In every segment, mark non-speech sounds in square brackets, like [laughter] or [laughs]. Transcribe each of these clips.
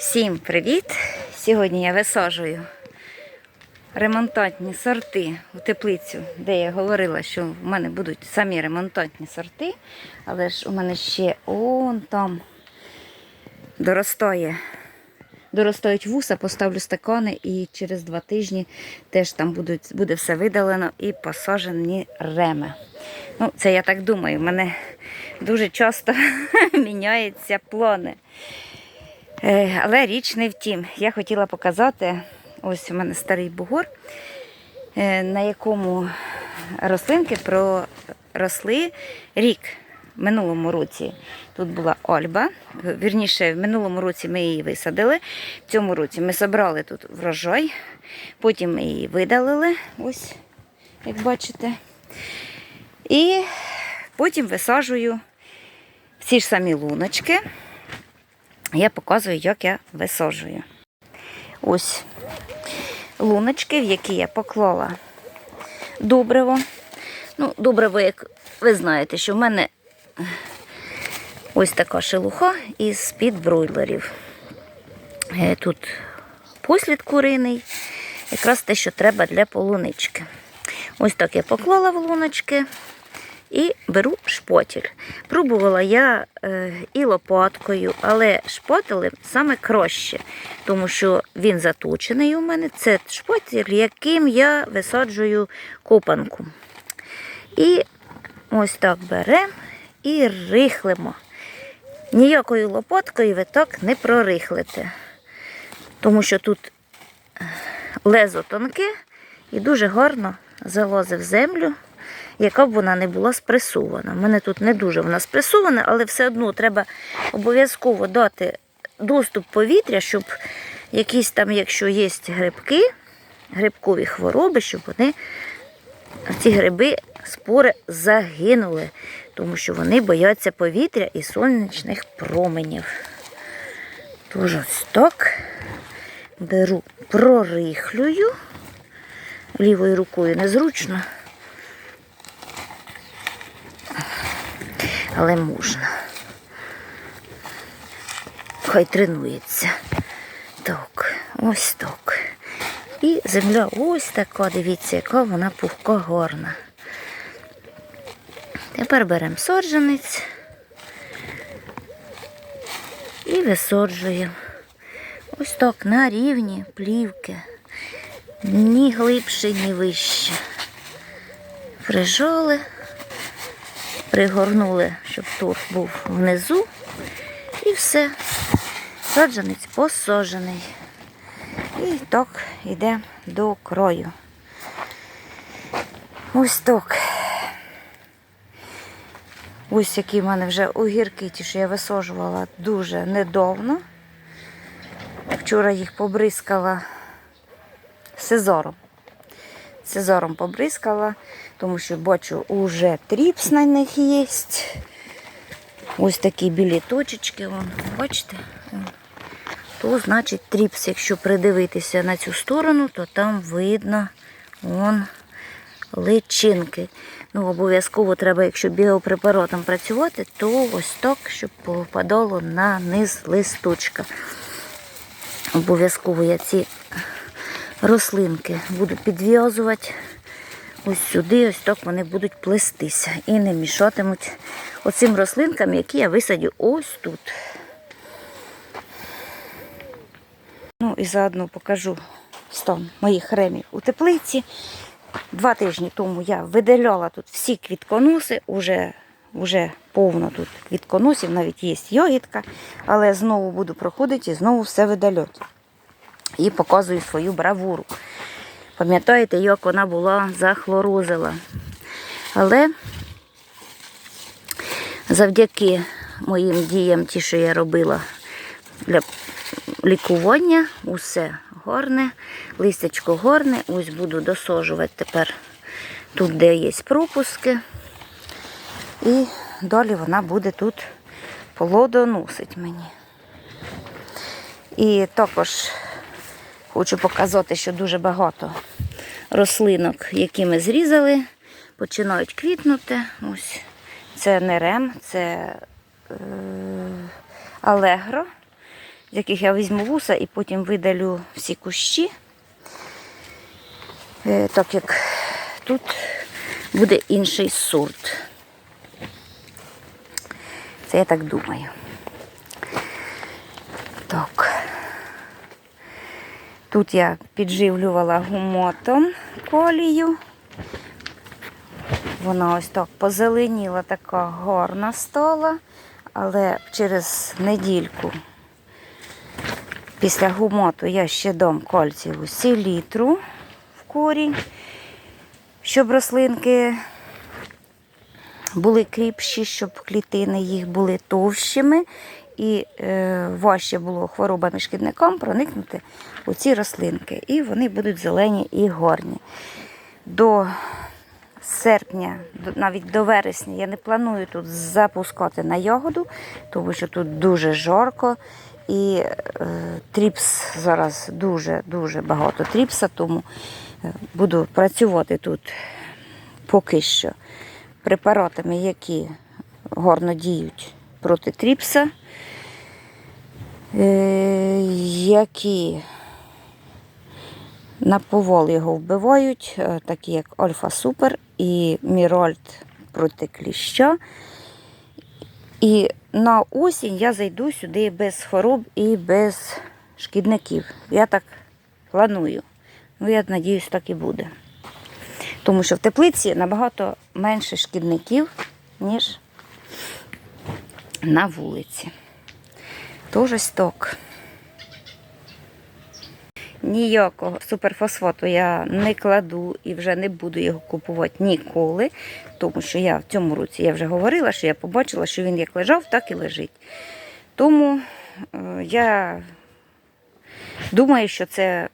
Всім привіт! Сьогодні я висаджую ремонтантні сорти у теплицю, де я говорила, що в мене будуть самі ремонтантні сорти, але ж у мене ще он там доростає. Доростають вуса, поставлю стакани і через два тижні теж там будуть, буде все видалено і посаджені реми. Ну, це я так думаю, в мене дуже часто [laughs] міняються плани. Е, Але річ не в тім. Я хотіла показати, ось у мене старий бугор, е, на якому рослинки проросли рік в минулому році. Тут була Ольба. Вірніше, в минулому році ми її висадили. В цьому році ми зібрали тут врожай, потім ми її видалили, ось, як бачите. І потім висаджую всі ж самі луночки я показую, як я висаджую. Ось луночки, в які я поклала добриво. Ну, добриво, як ви знаєте, що в мене ось така шелуха із-під бройлерів. Е, Тут послід куриний, якраз те, що треба для полунички. Ось так я поклала в луночки і беру шпотіль. Пробувала я е, і лопаткою, але шпотелем саме краще, тому що він заточений у мене. Це шпотіль, яким я висаджую копанку. І ось так беремо і рихлимо. Ніякою лопаткою ви так не прорихлите, тому що тут лезо тонке і дуже гарно залазить в землю яка б вона не була спресована. У мене тут не дуже вона спресована, але все одно треба обов'язково дати доступ повітря, щоб якісь там, якщо є грибки, грибкові хвороби, щоб вони, ці гриби, спори загинули, тому що вони бояться повітря і сонячних променів. Тож ось так беру, прорихлюю. Лівою рукою незручно. Але можна. Хай тренується. Так, ось так. І земля ось така, дивіться, яка вона пухка гарна. Тепер беремо саджанець і висаджуємо. Ось так на рівні плівки. Ні глибше, ні вище. Прижали пригорнули, щоб торф був внизу. І все. Саджанець посаджений. І так йде до краю. Ось так. Ось які в мене вже огірки, ті, що я висаджувала дуже недавно. Вчора їх побризкала сезором. Сезором побризкала, тому що бачу, уже тріпс на них є. Ось такі білі точечки, вон, бачите? То значить тріпс, якщо придивитися на цю сторону, то там видно вон, личинки. Ну, Обов'язково треба, якщо біопрепаратом працювати, то ось так, щоб попадало на низ листочка. Обов'язково я ці рослинки буду підв'язувати ось сюди, ось так вони будуть плестися і не мішатимуть оцим рослинкам, які я висадю ось тут. Ну і заодно покажу стан моїх ремів у теплиці. Два тижні тому я видаляла тут всі квітконоси, уже, вже повно тут квітконосів, навіть є йогітка, але знову буду проходити і знову все видаляти. І показую свою бравуру. Пам'ятаєте, як вона була захлорозила. Але завдяки моїм діям, ті, що я робила для лікування, усе гарне, листячко гарне. Ось буду досожувати тепер тут, де є пропуски. І далі вона буде тут плодоносить мені. І також Хочу показати, що дуже багато рослинок, які ми зрізали, починають квітнути. Ось Це не рем, це е, алегро. з яких я візьму вуса і потім видалю всі кущі. Е, Так як тут буде інший сорт. Це я так думаю. Так. Тут я підживлювала гумотом колію. Вона ось так позеленіла, така гарна стала, але через недільку після гумоту я ще дам кальцію селітру в корінь, щоб рослинки були кріпші, щоб клітини їх були товщими і е, важче було хворобами шкідникам проникнути у ці рослинки. І вони будуть зелені і гарні. До серпня, навіть до вересня, я не планую тут запускати на ягоду, тому що тут дуже жарко. І е, тріпс зараз дуже-дуже багато тріпса, тому е, буду працювати тут поки що препаратами, які гарно діють проти тріпса, е, які на повол його вбивають, е, такі як Альфа Супер і Мірольд проти кліща. І на осінь я зайду сюди без хвороб і без шкідників. Я так планую. Ну, я сподіваюся, так і буде. Тому що в теплиці набагато менше шкідників, ніж на вулиці. Тож ось. Ніякого суперфосфату я не кладу і вже не буду його купувати ніколи, тому що я в цьому році я вже говорила, що я побачила, що він як лежав, так і лежить. Тому е, я думаю, що це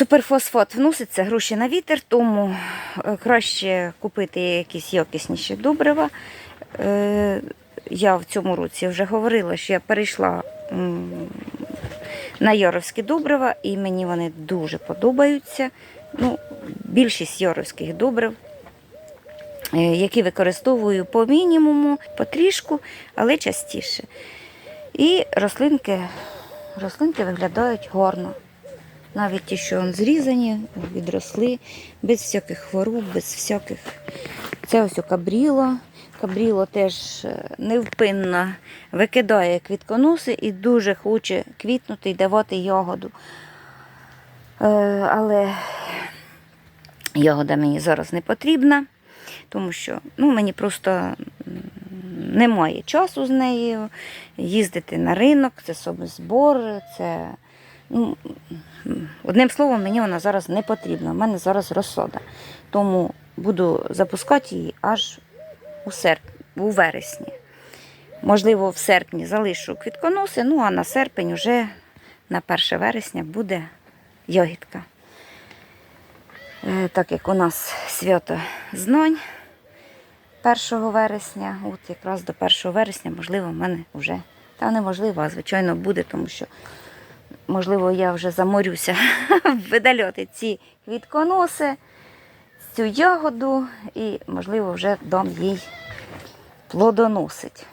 суперфосфат вноситься гроші на вітер, тому е, краще купити якісь якісніші добрива. Е, Я в цьому році вже говорила, що я перейшла на Йоровські добрива, і мені вони дуже подобаються. Ну, більшість йоровських добрив, е, які використовую по мінімуму, потрішку, але частіше. І рослинки, рослинки виглядають гарно. Навіть ті, що он зрізані, відросли, без всяких хвороб, без всяких. Це ось кабріло. Кабріло теж е, невпинно викидає квітконоси і дуже хоче квітнути і давати ягоду. Е, Але ягода мені зараз не потрібна, тому що ну, мені просто немає часу з нею їздити на ринок, це собозбор, це. Ну, одним словом, мені вона зараз не потрібна. У мене зараз розсода. Тому буду запускати її аж у серп... у вересні. Можливо, в серпні залишу квітконоси, ну а на серпень вже на 1 вересня буде ягідка. Е, Так як у нас свято знань 1 вересня, от якраз до 1 вересня, можливо, в мене вже, та неможливо, а звичайно буде, тому що, можливо, я вже заморюся [laughs] видаляти ці квітконоси, цю ягоду і, можливо, вже дам їй плодоносить.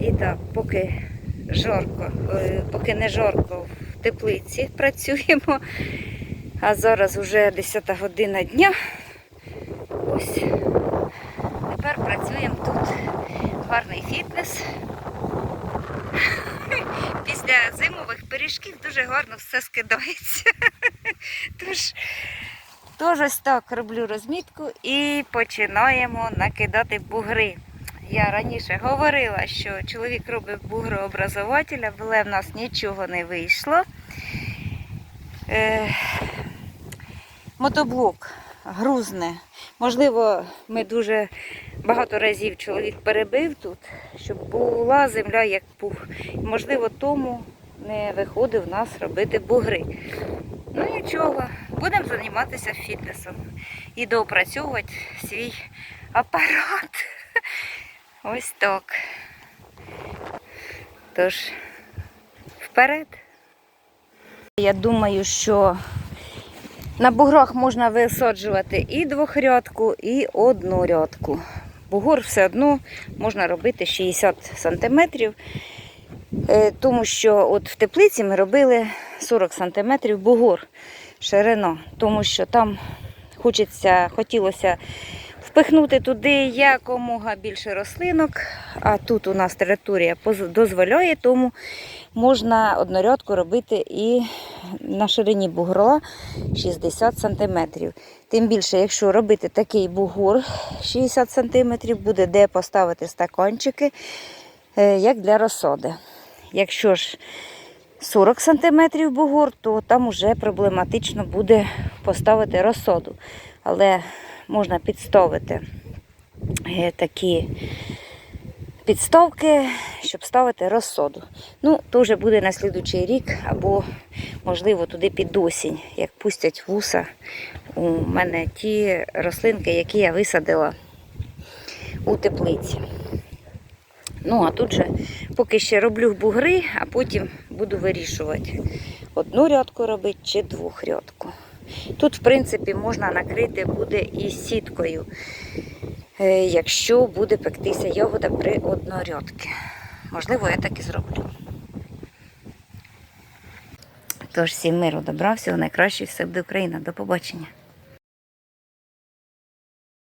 І так, поки жарко, е, поки не жарко в теплиці працюємо, а зараз вже 10 година дня. Ось. Тепер працюємо тут. Гарний фітнес. Після зимових пиріжків дуже гарно все скидається. [laughs] Тож, тож так роблю розмітку і починаємо накидати бугри. Я раніше говорила, що чоловік робить бугрообразователя, але в нас нічого не вийшло. Е, мотоблок грузне. Можливо, ми дуже багато разів чоловік перебив тут, щоб була земля як пух. Можливо, тому не виходить в нас робити бугри. Ну нічого, будемо займатися фітнесом і доопрацьовувати свій апарат. [laughs] Ось так. Тож, вперед. Я думаю, що на буграх можна висаджувати і двохрядку, і однорядку. Бугор все одно можна робити 60 см, тому що от в теплиці ми робили 40 см бугор ширина, тому що там хочеться, хотілося впихнути туди якомога більше рослинок, а тут у нас територія дозволяє, тому можна однорядку робити і на ширині бугра 60 см. Тим більше, якщо робити такий бугор 60 см, буде де поставити стаканчики, е, як для розсади. Якщо ж 40 см бугор, то там вже проблематично буде поставити розсаду. Але можна підставити е, такі підставки, щоб ставити розсаду. Ну, то вже буде на слідучий рік, або, можливо, туди під осінь, як пустять вуса. У мене ті рослинки, які я висадила у теплиці. Ну, а тут же поки ще роблю бугри, а потім буду вирішувати, одну рядку робити чи двох рядку. Тут, в принципі, можна накрити буде і сіткою, е, якщо буде пектися ягода при однорядці. Можливо, я так і зроблю. Тож всім миру добра, всього найкращого, все буде Україна. До побачення.